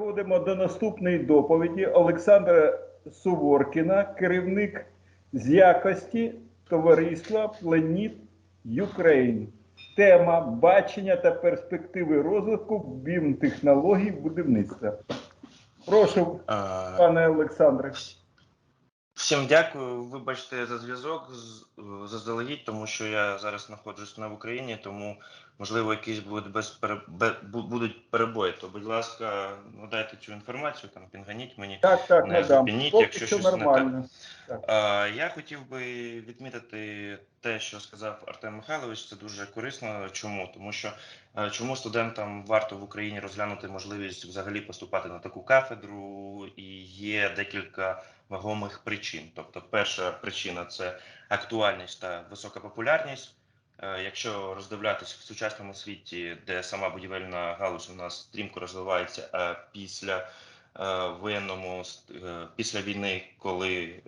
переходимо до наступної доповіді Олександра Суворкіна, керівник з якості товариства Пленіт Юкрейн. Тема бачення та перспективи розвитку бім-технологій будівництва. Прошу, пане Олександре. Всім дякую. Вибачте за зв'язок заздалегідь, тому що я зараз знаходжусь не в Україні, тому можливо якісь будуть без будуть перебої. То, будь ласка, надайте цю інформацію, там пінганіть мені. Так, так, Не зупиніть, якщо що щось не нормально. Е, Я хотів би відмітити те, що сказав Артем Михайлович. Це дуже корисно. Чому? Тому що е, чому студентам варто в Україні розглянути можливість взагалі поступати на таку кафедру, і є декілька вагомих причин. Тобто, перша причина це актуальність та висока популярність. Е, Якщо роздивлятися в сучасному світі, де сама будівельна галузь у нас стрімко розвивається, а після е, воєнному е, після війни, коли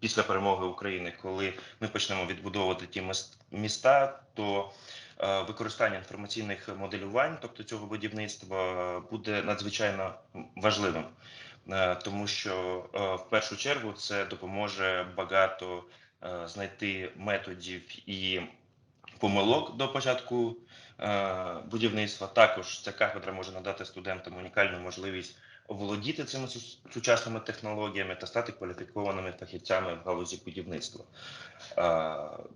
після перемоги України, коли ми почнемо відбудовувати ті міс- міста, то використання інформаційних моделювань, тобто цього будівництва, буде надзвичайно важливим, тому що е, в першу чергу це допоможе багато е, знайти методів і помилок до початку е, будівництва. Також ця кафедра може надати студентам унікальну можливість володіти цими сучасними технологіями та стати кваліфікованими фахівцями в галузі будівництва.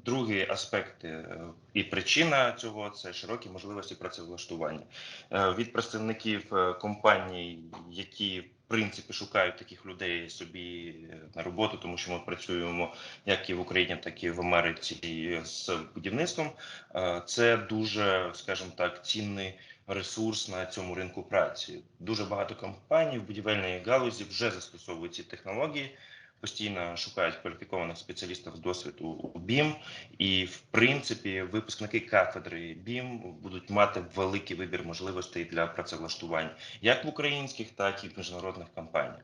Другий аспект е, і причина цього це широкі можливості працевлаштування Е, від представників е, компаній, які в принципі шукають таких людей собі на роботу, тому що ми працюємо як і в Україні, так і в Америці з будівництвом. Це дуже, скажімо так, цінний ресурс на цьому ринку праці. Дуже багато компаній в будівельній галузі вже застосовують ці технології. Постійно шукають кваліфікованих спеціалістів з досвіду у БІМ, і в принципі випускники кафедри БІМ будуть мати великий вибір можливостей для працевлаштувань як в українських, так і в міжнародних компаніях.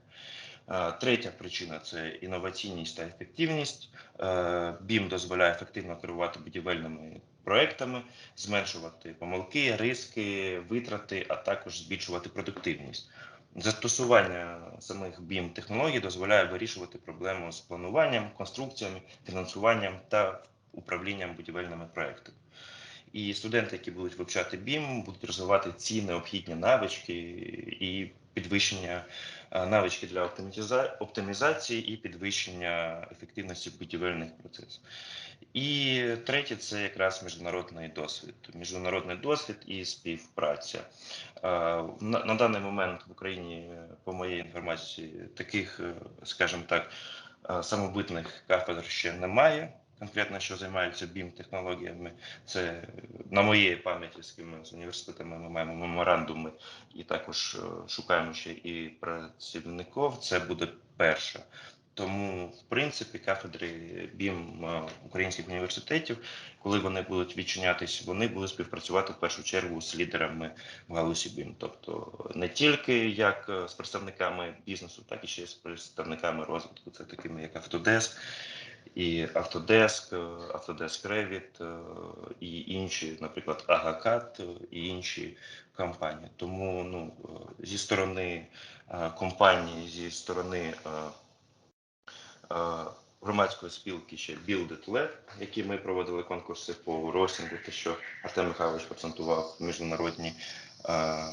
Е, Третя причина це інноваційність та ефективність. Е, БІМ дозволяє ефективно керувати будівельними проектами, зменшувати помилки, риски, витрати, а також збільшувати продуктивність. Застосування самих BIM технологій дозволяє вирішувати проблему з плануванням, конструкціями, фінансуванням та управлінням будівельними проектами. І студенти, які будуть вивчати BIM, будуть розвивати ці необхідні навички і підвищення е, навички для оптиміза- оптимізації і підвищення ефективності будівельних процесів. І третє це якраз міжнародний досвід. Міжнародний досвід і співпраця. Е, На, даний момент в Україні, по моїй інформації, таких, е, скажімо так, самобутних кафедр ще немає. Конкретно, що займаються BIM технологіями, це на моєї пам'яті з ким з університетами ми маємо меморандуми і також е, шукаємо ще і працівників. Це буде перше. Тому, в принципі, кафедри БІМ е, українських університетів, коли вони будуть відчинятись, вони будуть співпрацювати в першу чергу з лідерами в галузі БІМ. Тобто не тільки як е, з представниками бізнесу, так і ще з представниками розвитку. Це такими як Autodesk, і Autodesk, е, Autodesk Revit е, і інші, наприклад, Агакат і інші компанії. Тому ну, е, зі сторони е, компанії, зі сторони е, е, громадської спілки ще Build It Lab, які ми проводили конкурси по ростінгу, те, що Артем Михайлович процентував міжнародні. Е,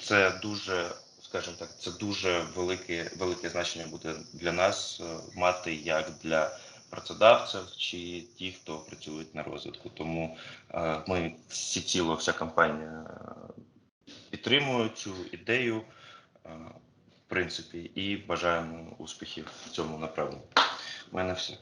Це дуже, скажімо так, це дуже велике, велике значення буде для нас е, мати як для працедавців чи ті, хто працюють на розвитку. Тому е, ми всі ціло, вся компанія е, підтримує цю ідею. е, В принципі, і бажаємо успіхів в цьому направленні. У мене все.